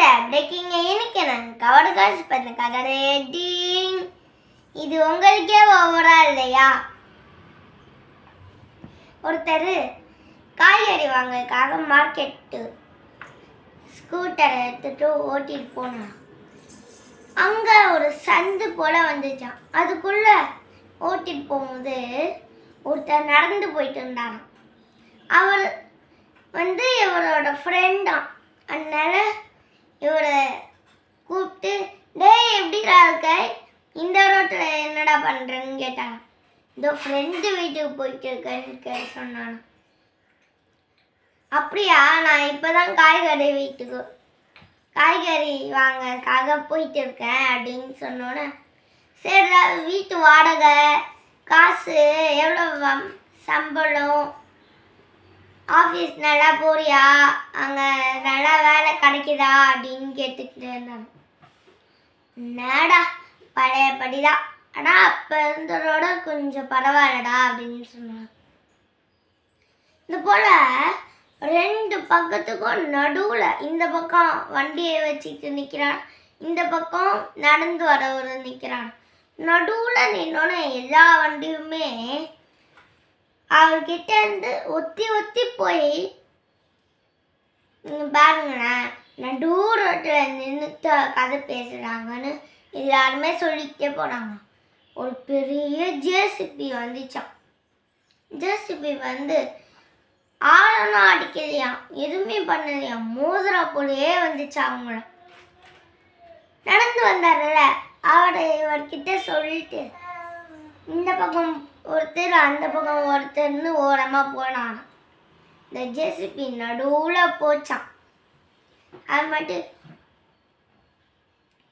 Braking இன்னைக்கு நான் கவடு காசு பண்ண கதை ரெடிங் இது உங்களுக்கே ஓவரா இல்லையா? ஒருத்தர் காய்கறி வாங்கறதுக்காக மார்க்கெட்டு ஸ்கூட்டரை எடுத்துட்டு ஓட்டிட்டு போனான். அங்கே ஒரு சந்து போல வந்துச்சான் அதுக்குள்ளே ஓட்டிட்டு போகும்போது ஒருத்தர் நடந்து போயிட்டு இருந்தான் அவர் வந்து இவரோட ஃப்ரெண்டாம் அதனால இவரை கூப்பிட்டு டேய் எப்படிடா இருக்க? இந்த ரோட்டில் என்னடா பண்ணுறேன்னு கேட்டாங்க. இந்த ஃப்ரெண்டு வீட்டுக்கு போயிட்டு இருக்கேன்னு கே- சொன்னானா அப்படியா? நான் இப்போ தான் காய்கறி வீட்டுக்கு காய்கறி வாங்கறதுக்காக போயிட்டு இருக்கேன் அப்படின்னு சொன்னோன்னே சரிடா வீட்டு வாடகை காசு எவ்வளோ வம்- சம்பளம் ஆஃபீஸ் நல்லா போறியா? அங்கே நல்லா வேலை கிடைக்குதா அப்படின்னு கேட்டுக்கிட்டு இருந்தாங்க. என்னடா? பழையபடி தான் ஆனால் அப்போ இருந்ததோட கொஞ்சம் பரவாயில்லடா அப்படின்னு சொன்னாங்க. இந்த போல் ரெண்டு பக்கத்துக்கும் நடுவில் இந்த பக்கம் வண்டியை வச்சுக்கிட்டு நிற்கிறான் இந்த பக்கம் நடந்து வரவர் நிற்கிறான் நடுவில் நின்னோன்னு எல்லா வண்டியுமே அவர்கிட்ட இருந்து ஒத்தி ஒத்தி போய் பாருங்களேன் நடு ரோட்டில் நின்று கதை பேசுகிறாங்கன்னு எல்லாருமே சொல்லிக்கிட்டே போனாங்க. ஒரு பெரிய ஜேசிபி வந்துச்சான் ஜேசிபி வந்து ஆழனும் அடிக்கலையாம் எதுவுமே பண்ணலையாம் மோதிரா போலயே வந்துச்சு அவங்கள? நடந்து வந்தார்ல அவரை இவர்கிட்ட சொல்லிட்டு இந்த பக்கம் ஒருத்தர் அந்த பக்கம் ஒருத்தர்னு ஓரமாக போனான். இந்த ஜெசிபி நடுவில் போச்சான் அது மட்டும்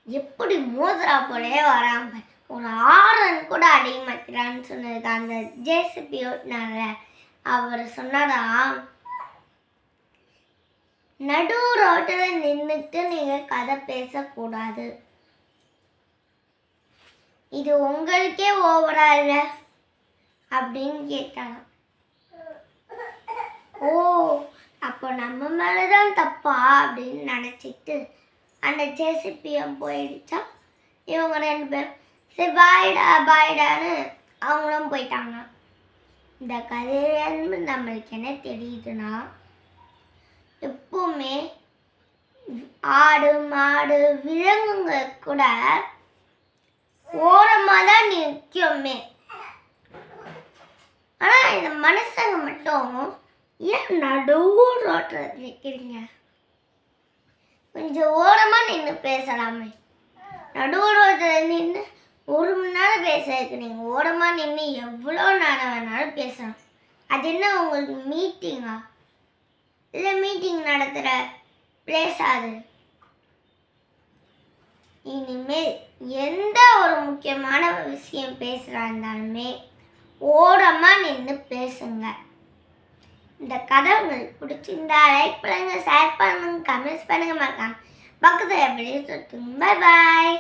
எப்படி மோதிரா போலே வராம ஒரு ஆரன் கூட அடைய மாட்டான்னு சொன்னதுக்கு அந்த ஜேசிபி ஓட்டினார அவர் சொன்னாரா நடு ரோட்டில் நின்றுட்டு நீங்கள் கதை பேசக்கூடாது. இது உங்களுக்கே ஓவரா இல்லை? அப்படின்னு கேட்டாங்க. ஓ அப்போ நம்ம மேலே தான் தப்பா அப்படின்னு நினச்சிட்டு அந்த ஜேசிபிஎம் போயிடுச்சா? இவங்க ரெண்டு பேரும் சரி பாய்டா பாய்டான்னு அவங்களும் போயிட்டாங்க. இந்த கதையிலேருந்து நம்மளுக்கு என்ன தெரியுதுன்னா எப்பவுமே ஆடு மாடு விலங்குங்க கூட ஓரமாக தான் நிற்குமே மனுஷங்க மட்டும் ஏன் நடுவு ரோட்டில் நிற்கிறீங்க கொஞ்சம் ஓரமாக நின்று பேசலாமே. நடுவு ரோட்டில் நின்று ஒரு மணி நேரம் பேசுறதுக்கு நீங்கள் ஓரமாக நின்று எவ்வளோ நேரம் வேணாலும் பேசலாம். அது என்ன உங்களுக்கு மீட்டிங்கா இல்லை மீட்டிங் நடத்துகிற பிளேஸ் அது? இனிமேல் எந்த ஒரு முக்கியமான விஷயம் பேசுகிறா இருந்தாலுமே ஓரமாக நின்று பேசுங்க. இந்த கதை உங்களுக்கு பிடிச்சிருந்தா லைக் பண்ணுங்க ஷேர் பண்ணுங்க கமெண்ட்ஸ் பண்ணுங்க மறக்காம பக்கத்தில் எப்படி சொல்லுங்க பாய் பாய்